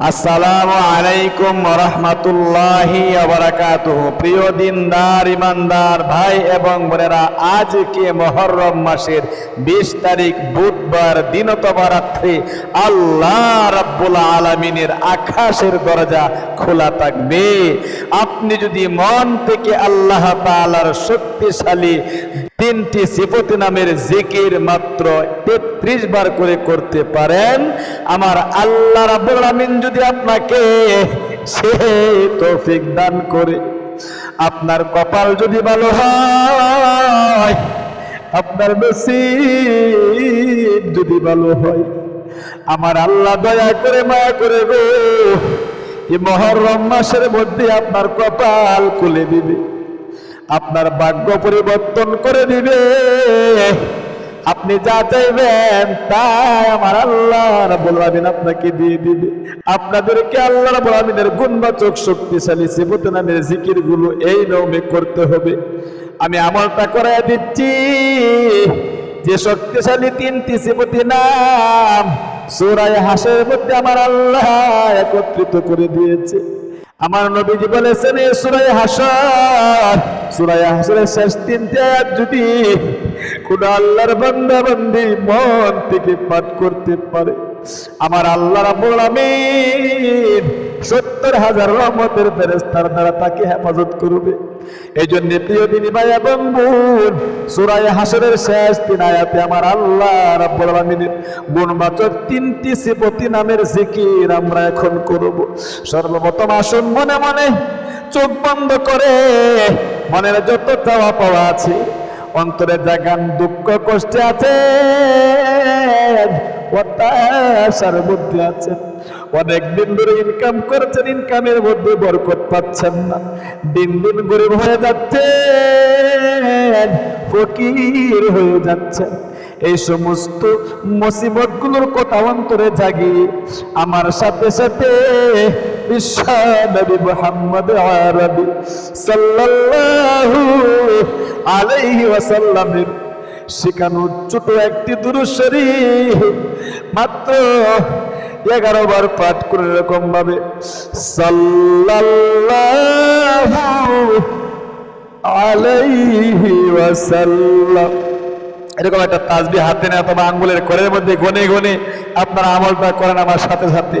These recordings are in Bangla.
আসসালামু আলাইকুম রহমতুল্লাহি প্রিয় দিনদার, ইমানদার ভাই এবং বোনেরা, আজকে মহরম মাসের বিশ তারিখ বুধবার দিনতম রাত্রি আল্লাহ রাব্বুল আলমিনের আকাশের দরজা খোলা থাকবে। আপনি যদি মন থেকে আল্লাহ তালার শক্তিশালী তিনটি সিফতি নামের জিকির মাত্র তেত্রিশ বার করে করতে পারেন। আমার আল্লাহ রাব্বুল আলামিন যদি আপনাকে সে তৌফিক দান করে, আপনার কপাল যদি ভালো হয়, আপনার নসিব যদি ভালো হয়, আমার আল্লাহ দয়া করে মায়া করে গো, এই মহরম মাসের মধ্যে আপনার কপাল খুলে দিবে। আপনার ভাগ্য পরিবর্তন করে দিবে। আপনি যা চাইবেন তাই আমার আল্লাহ আলামিন আপনাকে দিয়ে দিবে। আপনাদেরকে আল্লাহ রাব্বুল আলামিনের গুণবাচক, শক্তিশালী সিফত নামের জিকিরগুলো এই নৌমে করতে হবে। আমি আমলটা করে দিচ্ছি। যে শক্তিশালী তিনটি সিফতি নাম সুরায় হাসের মধ্যে আমার আল্লাহ একত্রিত করে দিয়েছে। আমার নবীজি বলেছেন সুরায় হাসর, সুরায় হাসরের শেষ তিনটে যদি কোন আল্লাহর বান্দা বান্দি মন থেকে পাঠ করতে পারে আমার আল্লাহ রাব্বুল সত্তর হাজার রহমতের ফেরেস্তার দ্বারা তাকে হেফাজত করবে। এই জন্য প্রিয় ভাই এবং বোন, সুরায় হাসরের শেষ তিন আয়াতে আমার আল্লাহ রাব্বুল আলামিনের গুণবাচক তিনটি সিফতি নামের জিকির আমরা এখন করব। সর্বপ্রথম আসুন মনে মনে, চোখ বন্ধ করে মনের যত চাওয়া পাওয়া আছে অন্তরে জাগান দুঃখ কষ্টে আছে। হতাশার মধ্যে অনেক দিন ধরে ইনকাম করছেন ইনকামের মধ্যে বরকত পাচ্ছেন না। দিন দিন গরিব হয়ে যাচ্ছেন ফকির হয়ে যাচ্ছেন এই সমস্ত মুসিবতগুলোর কথা অন্তরে জাগি আমার সাথে সাথে বিশ্ব নবী মোহাম্মদ আরবি সাল্লাল্লাহু আলাইহি ওয়াসাল্লামের শেখানো ছোট একটি দুরুশরী মাত্র এগারো বার পাঠ করে এরকম ভাবে সাল্লাল্লাহু আলাইহি ওয়াসাল্লাম। এরকম একটা তাজবি হাতে নেয় অথবা আঙ্গুলের করের মধ্যে গনে গনে আপনারা আমলটা করেন আমার সাথে সাথে।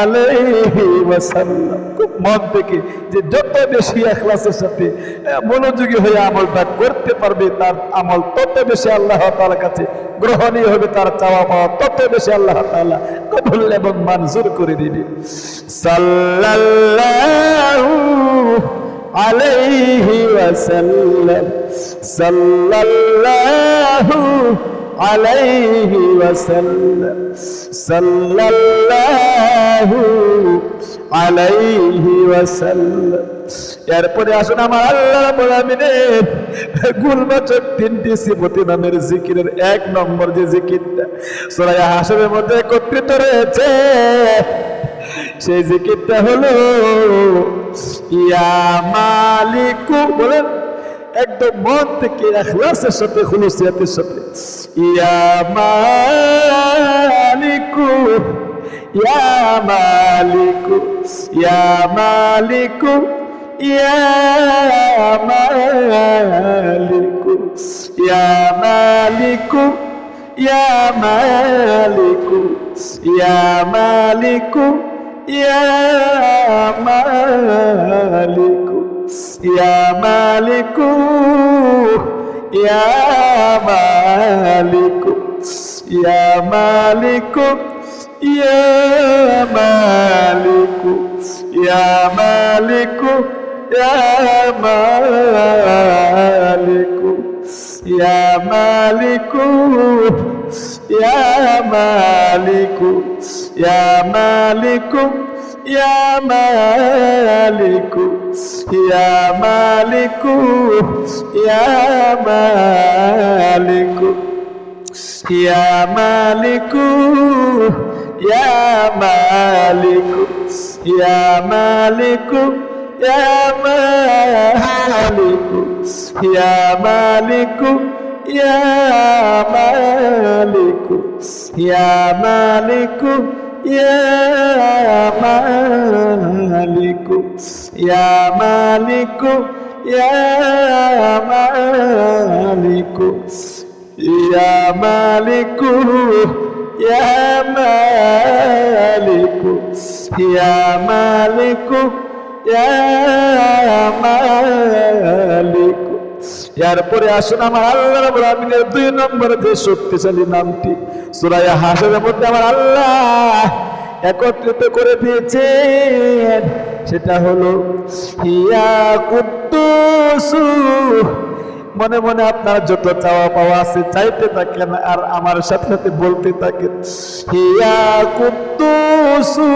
আলাইহি ওয়াসাল্লাম। খুব মন থেকে যে যত বেশি এখলাসের সাথে মনোযোগী হয়ে আমলটা করতে পারবে, তার আমল তত বেশি আল্লাহ তাআলার কাছে গ্রহণীয় হবে, তার চাওয়া পাওয়া তত বেশি আল্লাহ তাআলা কবুল এবং মঞ্জুর করে দিবে। সাল্লাল্লাহু আলাইহি ওয়াসাল্লাম। সাল্লাল্লাহু عليه وسلم صلى الله عليه وسلم এরপরে আসুন আমার আল্লাহ রাব্বুল আমিনের গুলবাচক তিনটি সিফতি নামের জিকিরের এক নম্বর যে জিকিরটা সূরা হাসরের মধ্যে একত্রিত রয়েছে সেই জিকিরটা হলো ইয়া মালিকু বলেন একদম মন থেকে, এখলাসের সাথে, খুলুসিয়াতের সাথে। ইয়া মালিকু ইয়া মালিকু ইয়া মালিকু ইয়া মালিকু ইয়া মালিকু ইয়া মালিকু ইয়া মালিকু ইয়া মালিকু। يا مالك يا مالك يا مالك يا مالك يا مالك يا مالك يا مالك يا مالك يا مالك يا مالك يا مالك يا مالك يا مالك يا مالك يا مالك يا مالك يا مالك يا مالك يا مالك يا يا مالك يا مالك يا مالك يا مالك يا مالك يا مالك এরপরে আসুন আমার আল্লাহ রাব্বুল আলামিনের দুই নম্বর যে শক্তিশালী নামটি সূরা হাসরের মধ্যে আমার আল্লাহ একত্রিত করে দিয়েছেন সেটা হলো ইয়া কুদ্দুসু মনে মনে আপনার যত চাওয়া পাওয়া আছে চাইতে থাকেন আর আমার সাথে সাথে বলতে থাকেন ইয়া কুদ্দুসু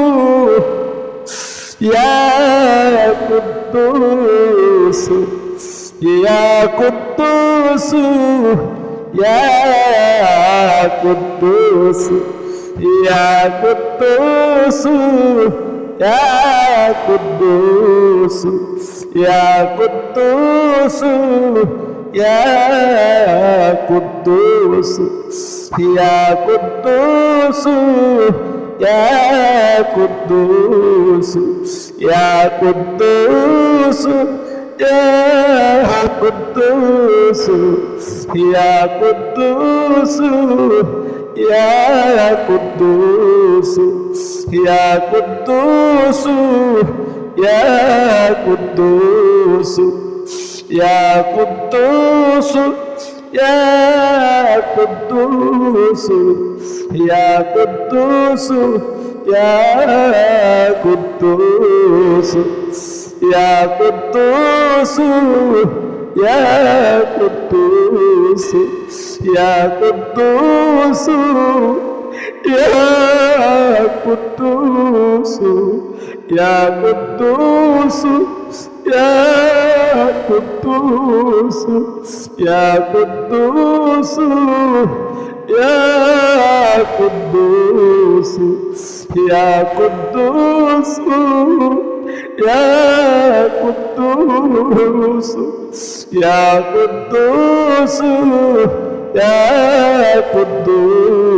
ইয়া কুদ্দুসু ইয়া কুদ্দুসু ইয়া কুদ্দুসু ইয়া কুদ্দুসু يا قدوس يا قدوس يا قدوس يا قدوس يا قدوس يا قدوس يا قدوس يا قدوس يا قدوس يا قدوس يا قدوس يا قدوس يا قدوس يا قدوس يا قدوس يا قدوس يا قدوس يا قدوس يا قدوس يا قدوس يا قدوس يا قدوس يا قدوس يا قدوس يا قدوس يا قدوس يا قدوس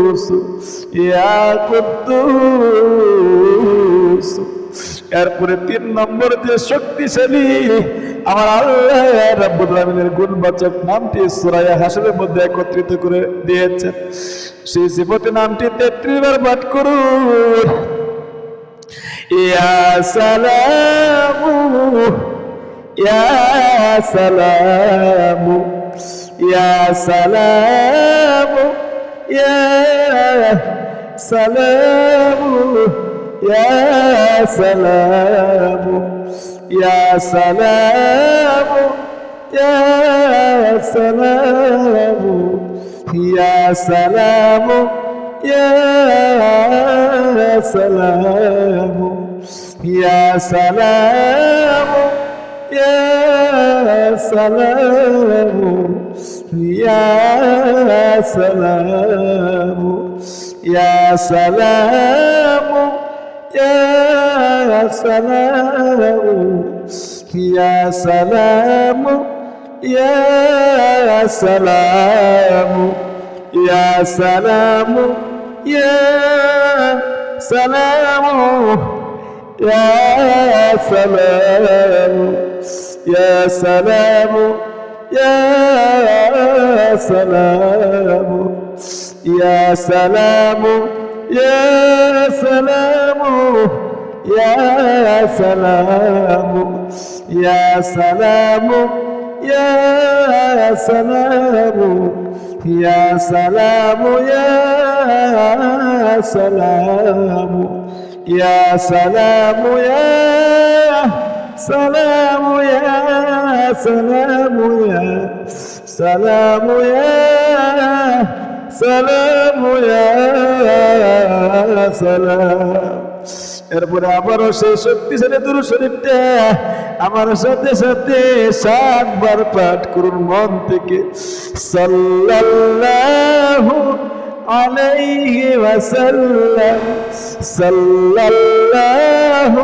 এরপরে তিন নম্বর যে শক্তিশালী, আমার আল্লাহ রাব্বুল আলামিনের গুণবাচক নামটি সূরা হাসরের মধ্যে একত্রিত করে দিয়েছেন। সেই সিফতি নামটি 33 বার পাঠ করুন। ইয়া সালামু ইয়া সালামু ইয়া সালামু يا سلام يا سلام يا سلام يا سلام يا سلام يا سلام يا سلام يا سلام يا سلام يا سلام يا سلام يا سلام يا سلام يا سلام يا سلام يا سلام يا سلام يا سلام يا سلام يا سلام يا سلام يا سلام يا سلام يا سلام يا سلام يا سلام يا سلام يا سلام يا سلام يا سلام يا سلام এরপরে আবারও সেই শক্তিশালী দুরু শরীফটা আমার সাথে সাথে সাতবার পাঠ করুন মন থেকে সাল্লাল্লাহু আলাইহি ওয়াসাল্লাম সাল্লাল্লাহু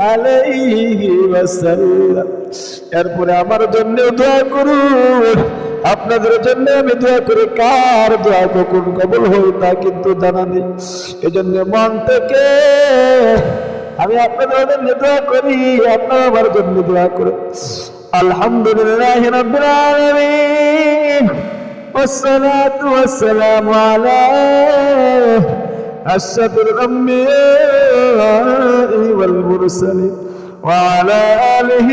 عليه وسلم এরপরে আমার জন্য দোয়া করুন আপনাদের জন্য আমি দোয়া করি কার দোয়া কখন কবল হই তা কিন্তু জানা নেই এই জন্য মন থেকে আমি আপনাদের জন্য দোয়া করি আপনারা আমার জন্য দোয়া করে আলহামদুলিল্লাহ রাব্বিল আলামিন والصلاة والسلام على أشرف الأنبياء والمرسلين وعلى آله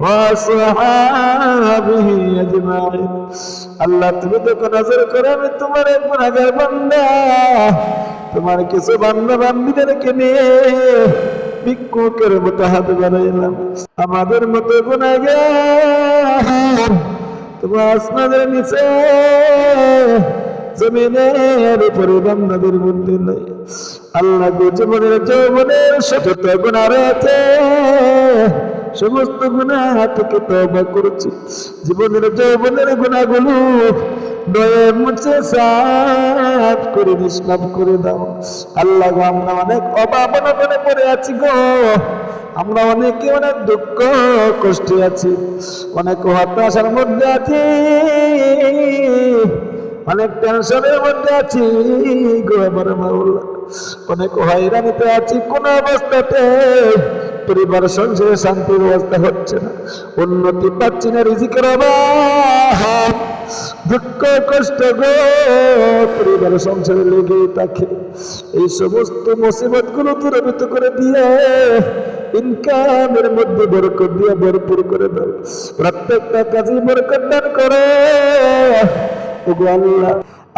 وصحابه أجمعين আল্লাহ তুমি তো নজর করে আমি তোমার এক গুণাগার বান্দা তোমার কিছু বান্দা বান্দিদেরকে নিয়ে ভিক্ষুকের মতো হাত বানাইলাম আমাদের মতো গুণাগার তোমার আসমানের নিচে জমিনের উপরে বান্দাদের মধ্যে নাই। আল্লাহ জীবনের যৌবনের যত গুণা রয়েছে। সমস্ত গুণা থেকে তবা করছি। জীবনের যৌবনের গুণাগুলো সাফ করে করে দাও। আল্লাহ আমরা অনেক পড়ে আছি গো। আমরা অনেকে অনেক দুঃখ আছি। অনেক হতাশার মধ্যে আছি। অনেক টেনশনের মধ্যে আছি গো অনেক হয়রানিতে আছি, কোন অবস্থাতে পরিবার, সংসারে শান্তির অবস্থা হচ্ছে না। উন্নতি পাচ্ছি না, রিজিকের অভাব, দুঃখ, কষ্ট গো পরিবার, সংসারে লেগে থাকে। এই সমস্ত মুসিবতগুলো দূরীভূত করে দিয়ে ইনকামের মধ্যে বরকত দিয়ে ভরপুর করে দাও। প্রত্যেকটা কাজে বরকত দান করে।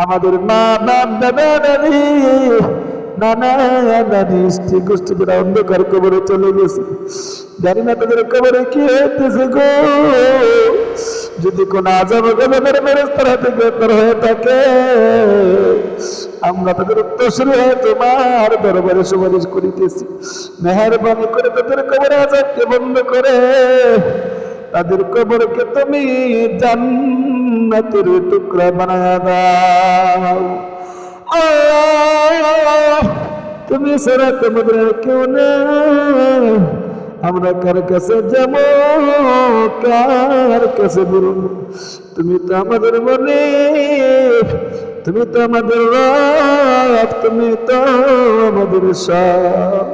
আমাদের নানা অন্ধকার কবরে চলে গেছে। জানি না তাদের কবরে কি হইতেছে গো। যদি কোন আজব গজবের মেরেস্তার হাতে গ্রেপ্তার হয়ে থাকে, আমরা তাদের উত্তরসূরি হয়ে তোমার দরবারে সুপারিশ করিতেছি। মেহরবানি করে তাদের কবরে আজাদকে বন্ধ করে তাদের কবরকে তুমি জান্নাতের টুকরা বানায় দাও। তুমি সারা তোমাদের কেউ আমরা কার কাছে যাব, কার কাছে বলব তুমি তো আমাদের মনে, তুমি তো আমাদের রাত তুমি তো আমাদের সব।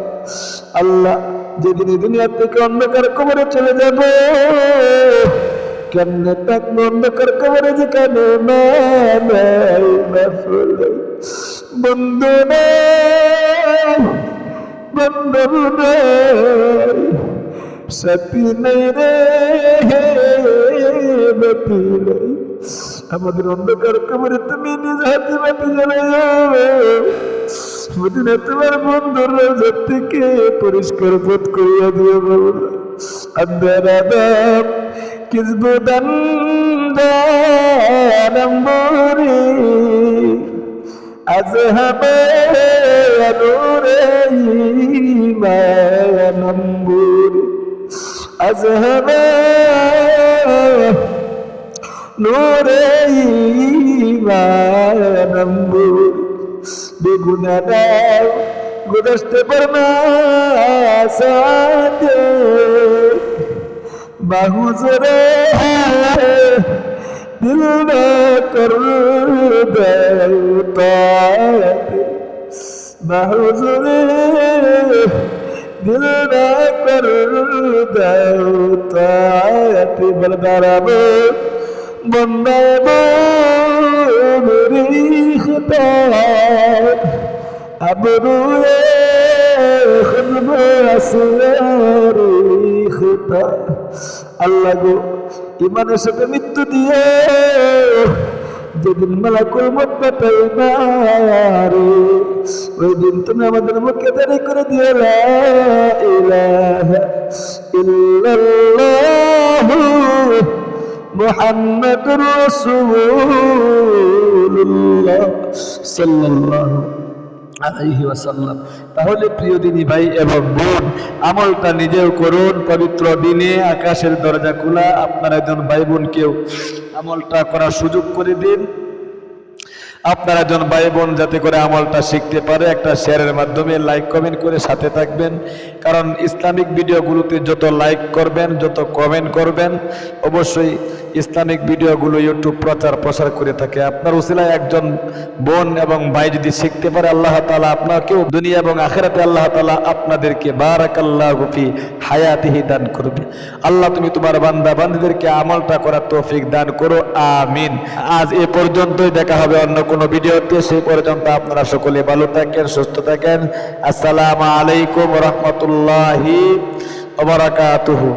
আল্লাহ যেদিন দুনিয়া থেকে অন্ধকার কবরে চলে যাব, কেমনে থাকব অন্ধকার কবরে যেখানে বন্ধু নাই বান্ধব নাই রে আমাদের অন্ধকার কবরে তুমি নিজ হাতে বাতি জ্বালাই মদিনা তোমার বন্ধুর রোজার থেকে পরিষ্কার বোধ করিয়া দিও বাবা আন্দার আদাব কিসবু দানম্বরি আজ হবে নূরে ইমানম্বরি আজ হবে নূরে ইমানম্বরি বেগুনাদার গুদস্ত পরমাসাতে বাহুজরে দিল না কর বাহুজরে দিল না কর দাও তায়াতে খুদা আবরুয়ে খুদব আসরি খুদা আল্লাহ গো, ইমানের সাথে মৃত্যু দিয়ে যেদিন মালাকুল মত মারে ওই দিন তুমি আমাদের মুখে দাঁড়ি করে দিয়ে ইল্লাল্লাহু মুহাম্মাদুর তাহলে প্রিয় দিনী ভাই এবং বোন, আমলটা নিজেও করুন, পবিত্র দিনে আকাশের দরজা খোলা, আপনার একজন ভাই বোনকেও আমলটা করার সুযোগ করে দিন। আপনারা একজন ভাই বোন যাতে করে আমলটা শিখতে পারে, একটা শেয়ারের মাধ্যমে লাইক, কমেন্ট করে সাথে থাকবেন। কারণ ইসলামিক ভিডিওগুলোতে যত লাইক করবেন, যত কমেন্ট করবেন, অবশ্যই ইসলামিক ভিডিওগুলো ইউটিউব প্রচার প্রসার করে থাকে। আপনার উসিলায় একজন বোন এবং ভাই যদি শিখতে পারে, আল্লাহ তালা আপনাকেও দুনিয়া এবং আখেরাতে আল্লাহ তালা আপনাদেরকে বারাক আল্লাহ গুফি হায়াতিহি দান করবে। আল্লাহ তুমি তোমার বান্দা বান্ধীদেরকে আমলটা করার তৌফিক দান করো। আমিন। আজ এ পর্যন্তই দেখা হবে অন্য কোনো ভিডিওতে। সেই পর্যন্ত আপনারা সকলে ভালো থাকেন, সুস্থ থাকেন। আসসালামু আলাইকুম রহমতুল্লাহি ওবরাকাতুহু